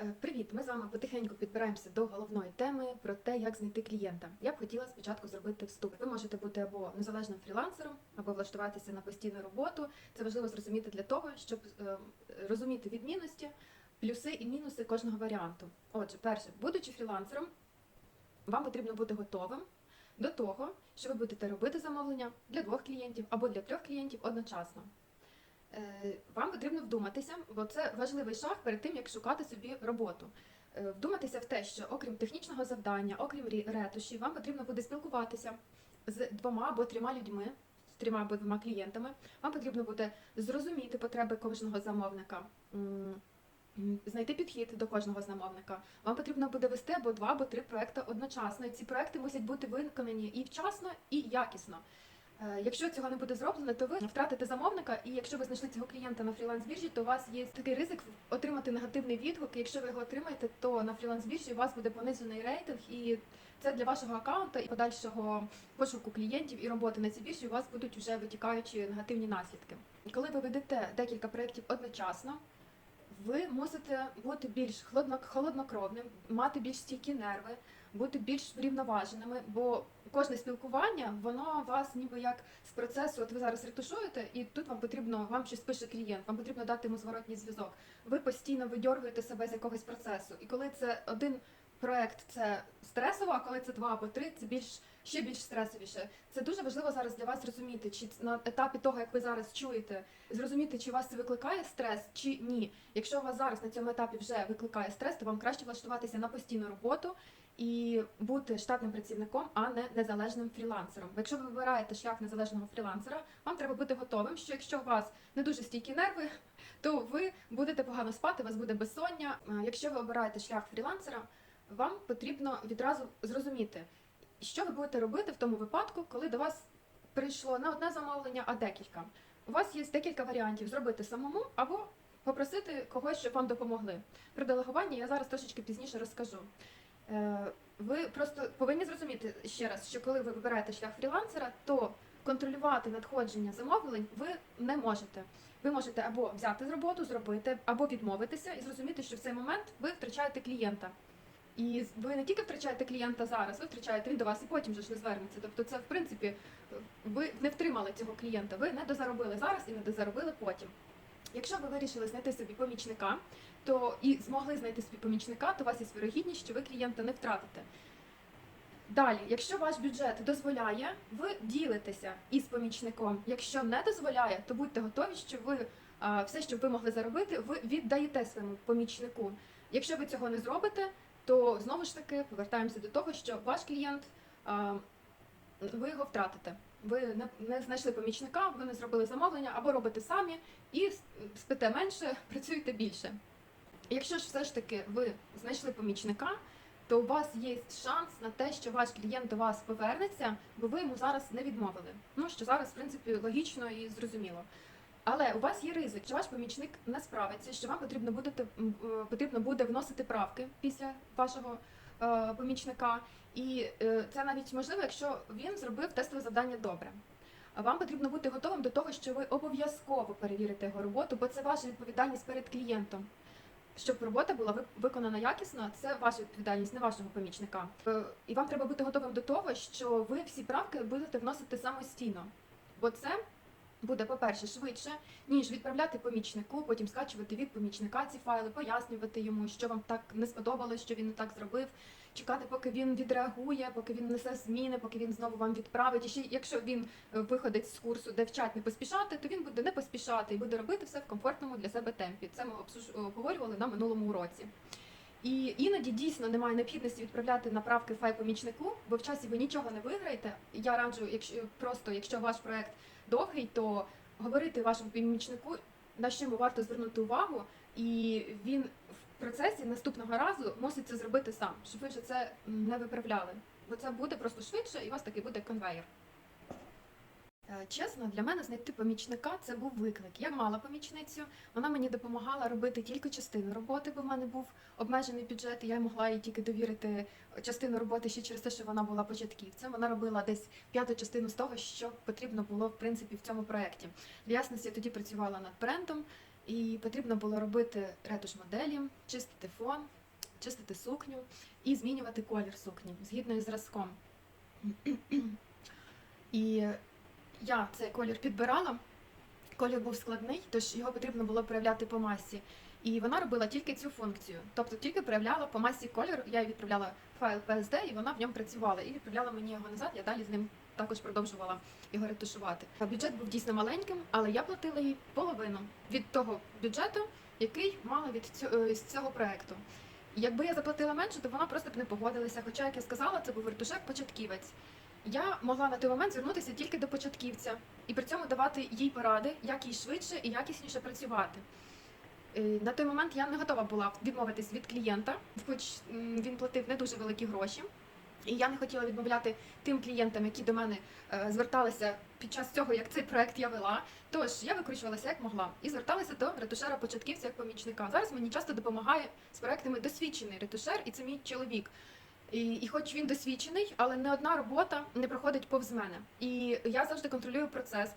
Е, Привіт! Ми з вами потихеньку підбираємося до головної теми про те, як знайти клієнта. Я б хотіла спочатку зробити вступ. Ви можете бути або незалежним фрілансером, або влаштуватися на постійну роботу. Це важливо зрозуміти для того, щоб е, розуміти відмінності, плюси і мінуси кожного варіанту. Отже, перше, будучи фрілансером, вам потрібно бути готовим до того, що ви будете робити замовлення для двох клієнтів або для трьох клієнтів одночасно. Е, Вам потрібно вдуматися, бо це важливий шаг перед тим, як шукати собі роботу. Е, Вдуматися в те, що окрім технічного завдання, окрім рі- ретушів, вам потрібно буде спілкуватися з двома або трьома людьми, з трьома або двома клієнтами. Вам потрібно буде зрозуміти потреби кожного замовника. Знайти підхід до кожного замовника. Вам потрібно буде вести або два, або три проекти одночасно. І ці проекти мусять бути виконані і вчасно, і якісно. Е, Якщо цього не буде зроблено, то ви втратите замовника, і якщо ви знайшли цього клієнта на фріланс-біржі, то у вас є такий ризик отримати негативний відгук. І Якщо ви його отримаєте, то на фріланс-біржі у вас буде понижений рейтинг, і це для вашого аккаунту і подальшого пошуку клієнтів і роботи на цій біржі у вас будуть вже витікаючі негативні наслідки. Коли ви ведете декілька проєктів одночасно, ви мусите бути більш холодно, холоднокровним, мати більш стійкі нерви, бути більш врівноваженими, бо кожне спілкування, воно вас ніби як з процесу, от ви зараз ретушуєте, і тут вам потрібно, вам щось пише клієнт, вам потрібно дати йому зворотній зв'язок. Ви постійно видьоргуєте себе з якогось процесу. І коли це один проект, це стресово, а коли це два або три, це більш ще більш стресовіше. Це дуже важливо зараз для вас зрозуміти, чи на етапі того, як ви зараз чуєте, зрозуміти, чи вас це викликає стрес, чи ні. Якщо у вас зараз на цьому етапі вже викликає стрес, то вам краще влаштуватися на постійну роботу і бути штатним працівником, а не незалежним фрілансером. Якщо ви вибираєте шлях незалежного фрілансера, вам треба бути готовим, що якщо у вас не дуже стійкі нерви, то ви будете погано спати, у вас буде безсоння. Якщо ви обираєте шлях фрілансера, вам потрібно відразу зрозуміти, що ви будете робити в тому випадку, коли до вас прийшло не одне замовлення, а декілька. У вас є декілька варіантів зробити самому або попросити когось, щоб вам допомогли. Про делегування я зараз трошечки пізніше розкажу. Е, Ви просто повинні зрозуміти ще раз, що коли ви вибираєте шлях фрілансера, то контролювати надходження замовлень ви не можете. Ви можете або взяти з роботу, зробити, або відмовитися і зрозуміти, що в цей момент ви втрачаєте клієнта. І ви не тільки втрачаєте клієнта зараз, ви втрачаєте він до вас і потім же ж не звернеться. Тобто, це в принципі ви не втримали цього клієнта, ви не дозаробили зараз і не дозаробили потім. Якщо ви вирішили знайти собі помічника, то і змогли знайти собі помічника, то у вас є вірогідність, що ви клієнта не втратите. Далі, якщо ваш бюджет дозволяє, ви ділитеся із помічником. Якщо не дозволяє, то будьте готові, що ви все, що ви могли заробити, ви віддаєте своєму помічнику. Якщо ви цього не зробите, то знову ж таки повертаємося до того, що ваш клієнт ви його втратите. Ви не, знайшли помічника, ви не зробили замовлення або робите самі і спите менше, працюєте більше. Якщо ж все ж таки ви знайшли помічника, то у вас є шанс на те, що ваш клієнт до вас повернеться, бо ви йому зараз не відмовили. Ну що зараз, в принципі, логічно і зрозуміло. Але у вас є ризик, що ваш помічник не справиться, що вам потрібно буде е, потрібно буде вносити правки після вашого помічника, і е, це навіть можливо, якщо він зробив тестове завдання добре. Вам потрібно бути готовим до того, що ви обов'язково перевірите його роботу, бо це ваша відповідальність перед клієнтом. Щоб робота була ви- виконана якісно, це ваша відповідальність, не вашого помічника. Е, І вам треба бути готовим до того, що ви всі правки будете вносити самостійно. Бо це буде, по-перше, швидше, ніж відправляти помічнику, потім скачувати від помічника ці файли, пояснювати йому, що вам так не сподобалось, що він не так зробив. Чекати, поки він відреагує, поки він несе зміни, поки він знову вам відправить. І ще якщо він е, виходить з курсу, де вчать не поспішати, то він буде не поспішати і буде робити все в комфортному для себе темпі. Це ми обсуж- обговорювали на минулому уроці. І іноді дійсно немає необхідності відправляти направки файл помічнику, бо в часі ви нічого не виграєте. Я раджу, якщо просто якщо ваш проект довгий, то говорити вашому помічнику, на що йому варто звернути увагу, і він в процесі наступного разу мусить це зробити сам, щоб ви вже це не виправляли. Бо це буде просто швидше, і у вас такий буде конвейер. Е, Чесно, для мене знайти помічника це був виклик. Я мала помічницю, вона мені допомагала робити тільки частину роботи, бо в мене був обмежений бюджет, і я могла їй тільки довірити частину роботи ще через те, що вона була початківцем. Вона робила десь п'яту частину з того, що потрібно було в принципі в цьому проєкті. Для ясності я тоді працювала над брендом, і потрібно було робити ретуш моделі, чистити фон, чистити сукню і змінювати колір сукні згідно із зразком. І я цей колір підбирала. Колір був складний, тож його потрібно було проявляти по масі. І вона робила тільки цю функцію. Тобто тільки проявляла по масі кольор, я їй відправляла файл PSD, і вона в ньому працювала. І відправляла мені його назад, я далі з ним також продовжувала його ретушувати. Бюджет був дійсно маленьким, але я платила їй половину від того бюджету, який мала від цього, е, з цього проекту. Якби я заплатила менше, то вона просто б не погодилася. Хоча, як я сказала, це був ретушер-початківець. Я могла на той момент звернутися тільки до початківця і при цьому давати їй поради, як їй швидше і якісніше працювати. Е, На той момент я не готова була відмовитись від клієнта, хоч він платив не дуже великі гроші. І я не хотіла відмовляти тим клієнтам, які до мене е, зверталися під час цього, як цей проект я вела. Тож я викручувалася як могла і зверталася до ретушера початківця як помічника. Зараз мені часто допомагає з проектами досвідчений ретушер, і це мій чоловік. І, і хоч він досвідчений, але не одна робота не проходить повз мене. І я завжди контролюю процес.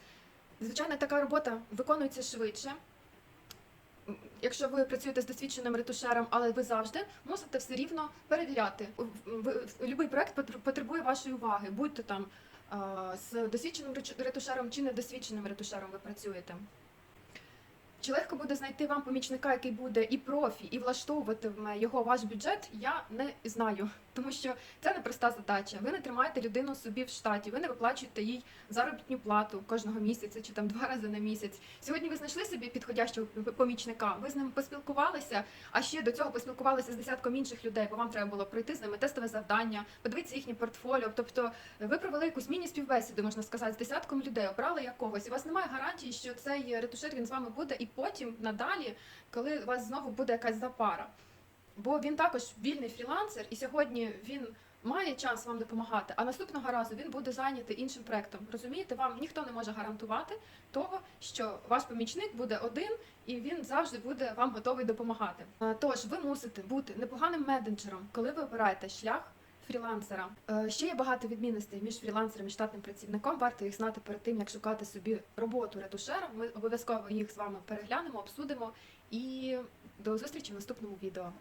Звичайно, така робота виконується швидше. Якщо ви працюєте з досвідченим ретушером, але ви завжди мусите все рівно перевіряти. Будь-який проект потр- потребує вашої уваги, будь-то там з досвідченим ретушером чи недосвідченим ретушером ви працюєте. Чи легко буде знайти вам помічника, який буде і профі, і влаштовуватиме його ваш бюджет, я не знаю, тому що це непроста задача. Ви не тримаєте людину собі в штаті, ви не виплачуєте їй заробітну плату кожного місяця чи там два рази на місяць. Сьогодні ви знайшли собі підходящого помічника, ви з ним поспілкувалися, а ще до цього поспілкувалися з десятком інших людей, бо вам треба було пройти з ними тестове завдання, подивитися їхнє портфоліо. Тобто ви провели якусь міні-співбесіду, можна сказати, з десятком людей, обрали якогось. У вас немає гарантії, що цей ретушер він з вами буде і потім надалі, коли у вас знову буде якась запара. Бо він також вільний фрілансер, і сьогодні він має час вам допомагати, а наступного разу він буде зайнятий іншим проектом. Розумієте, вам ніхто не може гарантувати того, що ваш помічник буде один і він завжди буде вам готовий допомагати. Е, Тож ви мусите бути непоганим менеджером, коли ви обираєте шлях. Фрілансера Е, ще є багато відмінностей між фрілансером і штатним працівником. Варто їх знати перед тим, як шукати собі роботу ретушером. Ми обов'язково їх з вами переглянемо, обсудимо і до зустрічі в наступному відео.